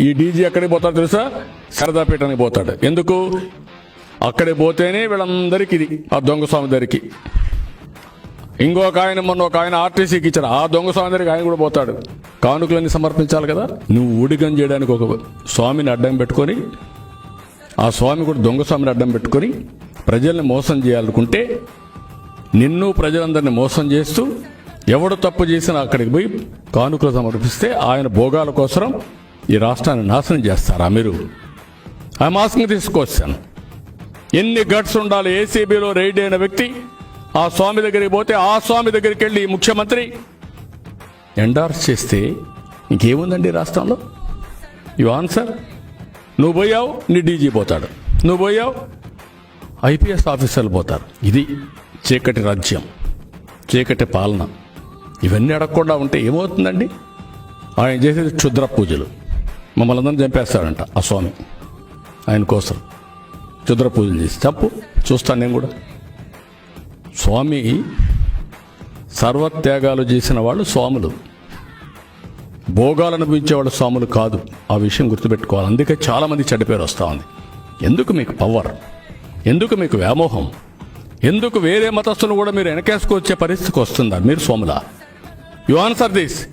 ఈ డీజీ ఎక్కడికి పోతాడు తెలుసా? శారదాపీఠానికి పోతాడు. ఎందుకు? అక్కడికి పోతేనే వీళ్ళందరికీ ఇది ఆ దొంగ స్వామి దగ్గరికి. ఇంకొక ఆయన మొన్న ఒక ఆయన ఆర్టీసీకి ఇచ్చారు ఆ దొంగ స్వామి దగ్గరికి ఆయన కూడా పోతాడు. కానుకలన్నీ సమర్పించాలి కదా? నువ్వు ఊడిగం చేయడానికి ఒక స్వామిని అడ్డం పెట్టుకొని ఆ స్వామి కూడా దొంగ స్వామిని అడ్డం పెట్టుకొని ప్రజల్ని మోసం చేయాలనుకుంటే నిన్ను ప్రజలందరినీ మోసం చేస్తూ ఎవడు తప్పు చేసినా అక్కడికి పోయి కానుకలు సమర్పిస్తే ఆయన భోగాల కోసం ఈ రాష్ట్రాన్ని నాశనం చేస్తారా మీరు? ఐఎమ్ ఆస్కింగ్ దిస్ క్వశ్చన్ ఎన్ని గట్స్ ఉండాలి ఏసీబీలో రైడ్ అయిన వ్యక్తి? ఆ స్వామి దగ్గరికి పోతే ఆ స్వామి దగ్గరికి వెళ్ళి ముఖ్యమంత్రి? ఎండార్స్ చేస్తే ఇంకేముందండి ఈ రాష్ట్రంలో? యు ఆన్సర్ నువ్వు పోయావు నీ డీజీ పోతాడు. నువ్వు పోయావు ఐపీఎస్ ఆఫీసర్లు పోతారు. ఇది చీకటి రాజ్యం చీకటి పాలన. ఇవన్నీ అడగకుండా ఉంటే ఏమవుతుందండి? ఆయన చేసేది క్షుద్ర పూజలు. మమ్మల్ని అందరిని చంపేస్తాడంట ఆ స్వామి. ఆయన కోసం. క్షుద్ర పూజలు చేసి. తప్పు చూస్తాను నేను కూడా. స్వామి సర్వత్యాగాలు చేసిన వాళ్ళు స్వాములు. భోగాలు అనుభవించేవాళ్ళు స్వాములు కాదు. ఆ విషయం గుర్తుపెట్టుకోవాలి. అందుకే చాలామంది చెడ్డ పేరు వస్తూ ఉంది. ఎందుకు మీకు పవర్? ఎందుకు మీకు వ్యామోహం? ఎందుకు వేరే మతస్థులు కూడా మీరు వెనకేసుకొచ్చే పరిస్థితికి వస్తుందా? మీరు స్వాములా? You answer this